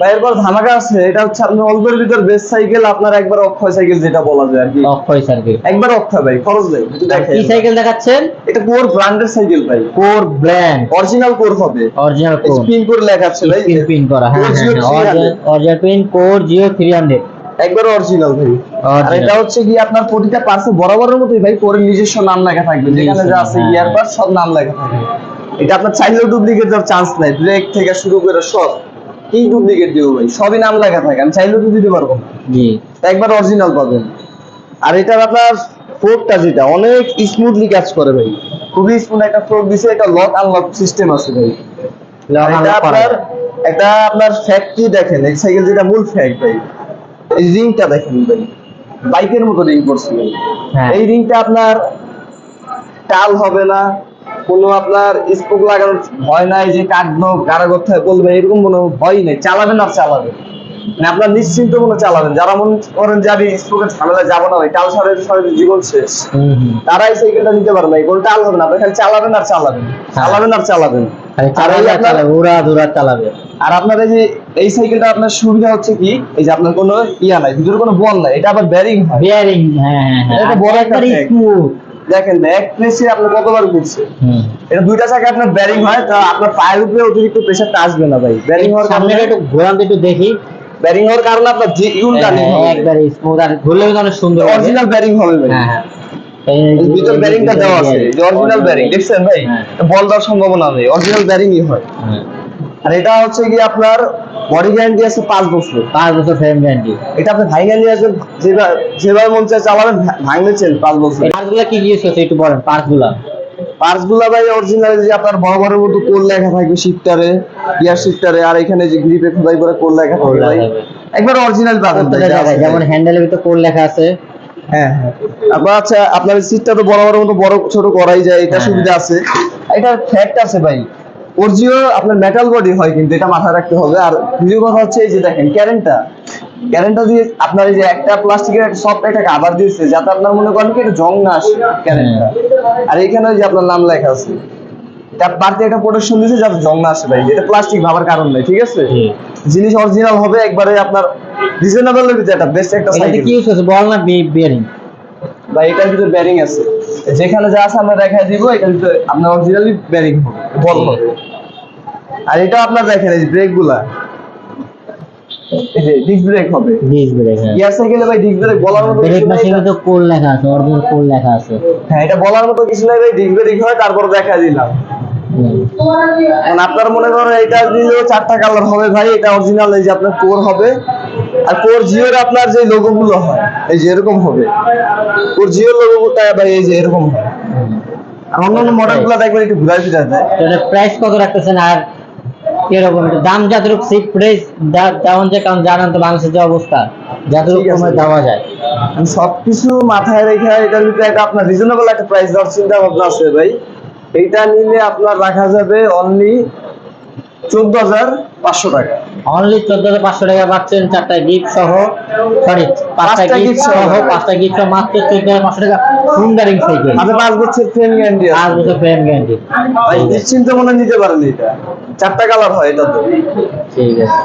এরপর ধামাকা আছে এটা হচ্ছে আপনার অল্পের ভিতর বেস্ট সাইকেল আপনার একবার অক্ষয় সাইকেল যেটা বলা যায় আর কি। অক্ষয় সার্কিট একবার অক্ষয় ভাই খরচ নেই একটু দেখেন। কি সাইকেল দেখাচ্ছেন? এটা কোর ব্র্যান্ডের সাইকেল ভাই। কোর ব্র্যান্ড অরিজিনাল কোর হবে। অরিজিনাল কোর স্পিন করে লেখা আছে ভাই। স্ক্রিন পিন করা হ্যাঁ Core Geo হ্যাঁ 300 অরিজিনাল পিন কোর জিও 300 একবার অরিজিনাল ভাই। আর এটা হচ্ছে কি আপনার প্রতিটা পার্সে বরাবরের মতোই ভাই কোরের নিজস্ব নাম লেখা থাকবে। যেখানে যা আছে হ্যাঁ। গিয়ার পার্ট সব নাম লেখা থাকবে এটা আপনার চাইলেও ডুপ্লিকেট দেওয়ার চান্স নাই। ব্রেক থেকে শুরু করে সব। কি ডুপ্লিকেট দিব ভাই সবই নাম লেখা থাকে আমি চাইলেও তো দিতে পারব না। জি। একবার অরিজিনাল পাবেন। আর এটার আপনার ফোর্কটা যেটা অনেক স্মুথলি কাজ করে ভাই। খুবই স্মুথ একটা ফোর্ক দিছে এটা লক আনলক সিস্টেম আছে ভাই। এটা আপনার এটা আপনার ফ্যাক্টরি দেখেন এই সাইকেল যেটা মূল ফ্যাক্ট ভাই। এই রিংটা দেখেন ভাই। বাইকের মতো রিং করছে ভাই। হ্যাঁ। এই রিংটা আপনার টাল হবে না কোনো আপনার স্পোক লাগানোর ভয় নাই যে কাটবো কারা কোথায় বলবে এরকম কোনো ভয় নেই। চালাবেন আর চালাবেন। মানে আপনার নিশ্চিন্ত মনে চালাবেন। যারা মনে করেন যে আমি স্পোকের ঝামেলা যাব না টাল সারে সারে জীবন শেষ। তারা এই সাইকেলটা নিতে পারবে কোনো টাল হবে না আপনি খালি চালাবেন আর চালাবেন। চালাবেন আর চালাবেন। আর আপনার- এই যে এই সাইকেলটা আপনার সুবিধা হচ্ছে কি? এই যে আপনার কোনো ইয়া নাই ভিতরে কোনো বল নাই এটা আবার ব্যারিং হয়। বিয়ারিং হ্যাঁ হ্যাঁ হ্যাঁ। এটা বড় একটা দেখেন এক প্লেসে আপনি কতবার ঘুরছে? এটা দুইটা চাকা আপনার ব্যারিং হয় তা আপনার পায়ের উপরে অতিরিক্ত প্রেশারটা আসবে না ভাই। ব্যারিং হওয়ার সামনে একটু ঘোরান একটু দেখি। ব্যারিং হওয়ার কারণে আপনার যে ইউল টার্নিং হ্যাঁ, হবে একবার স্মুথ আর ঘুরলেও তো অনেক সুন্দর অরিজিনাল ব্যারিং হবে ভাই। হ্যাঁ হ্যাঁ। ভিতর ব্যারিংটা দেওয়া আছে। যে অরিজিনাল ব্যারিং দেখছেন ভাই? হ্যাঁ। বল দেওয়ার সম্ভাবনা নেই। অরিজিনাল ব্যারিংই হ্যাঁ। আর এটা হচ্ছে কি আপনার বডি গ্যারান্টি আছে পাঁচ বছর পাঁচ বছর ফ্রেম গ্যারান্টি এটা আপনি ভাঙে নিয়ে আসবেন যেভাবে যেভাবে মন চায় চালাবেন ভা- ভাঙলেছেন পাঁচ বছর। পার্টসগুলো কি ইউজ করছে একটু বলেন পার্টসগুলো পার্টসগুলা ভাই অরিজিনাল যে আপনার বড় বড় মতো কোল লেখা থাকবে শিফটারে গিয়ার শিফটারে আর এখানে যে গ্রিপে খোদাই করে কোল লেখা থাকবে ভাই? একবার অরিজিনাল পাবেন যেমন। হ্যান্ডেলের ভিতরে কোড লেখা আছে? হ্যাঁ হ্যাঁ। আপনার আচ্ছা আপনার সিটটা তো বড় বড় মতো বড় ছোট করাই যায় এটা হ্যাঁ, সুবিধা আছে। এটা ফ্যাক্ট আছে ভাই। অরিজিও আপনার মেটাল বডি হয় কিন্তু এটা মাথায় রাখতে হবে। আর দ্বিতীয় কথা হচ্ছে এই যে দেখেন ক্যারেন্টটা ক্যারেন্টটা দিয়ে আপনার এই যে একটা প্লাস্টিকের সফট একটা কাভার দিয়েছে যাতে আপনার মনে করেন কি এটা জং না আসে ক্যারেন্টটা আর এখানে যে আপনার নাম লেখা আছে। তার বাড়তি একটা প্রোটেকশন দিয়েছে যাতে জং না আসে ভাই। এটা প্লাস্টিক ভাবার কারণ নাই ঠিক আছে? জিনিস অরিজিনাল হবে একবারে আপনার রিজনেবল এর ভিতরে একটা বেস্ট একটা সাইকেল কি ইউজ করছে বল না বিয়ারিং বা এটার ভিতরে ব্যারিং আছে। যেখানে যা আছে আমরা দেখাই দিব এটার ভিতরে আপনার অরিজিনালি ব্যারিং হবে। হবে আর এটা আপনার দেখেন এই ব্রেকগুলা যে ডিস্ক ব্রেক হবে। ডিস ব্রেক হ্যাঁ। গিয়ার সাইকেলে ভাই ডিস্ক ব্রেক বলার মতো ব্রেক কিছু নাই তো কোড লেখা আছে অরিজিনাল কোড লেখা আছে। হ্যাঁ এটা বলার মতো কিছু নাই ভাই ডিস্ক ব্রেক হয় তারপর দেখা দিলাম। এখন আপনার মনে করেন এটা দিলেও চারটা কালার হবে ভাই এটা অরিজিনাল এই যে আপনার কোর হবে। আর কোর জিওর আপনার যে লোগো গুলো হয় এই যে এরকম হবে। কোর জিওর লোগোটা ভাই এই যে এরকম হয় অন্যান্য দেখবেন একটু ঘুরাই ফিরা যায় এটা প্রাইস কত রাখতেছেন আর দাম যতটুকু সেই প্রাইস দেওয়া যায় কারণ জানেন তো বাংলাদেশের যে অবস্থা যতটুকু। কমে দেওয়া যায়। সবকিছু মাথায় রেখে এটার ভিতরে একটা আপনার রিজনেবল একটা প্রাইস দেওয়ার চিন্তা ভাবনা আছে ভাই। এইটা নিলে আপনার রাখা যাবে অনলি চোদ্দ হাজার পাঁচশো টাকা। অনলি চোদ্দ হাজার পাঁচশো টাকা পাচ্ছেন চারটা গিফট সহ সরি পাঁচটা গিফট সহ। পাঁচটা গিফট সহ মাত্র চোদ্দ হাজার পাঁচশো টাকা সুন্দরিং সাইকেল। পাঁচ বছর ফ্রেম গ্যারান্টি পাঁচ বছর ফ্রেম গ্যারান্টি নিশ্চিন্ত মনে নিতে পারেন এটা। চারটা কালার হয় এটা তো। ঠিক আছে।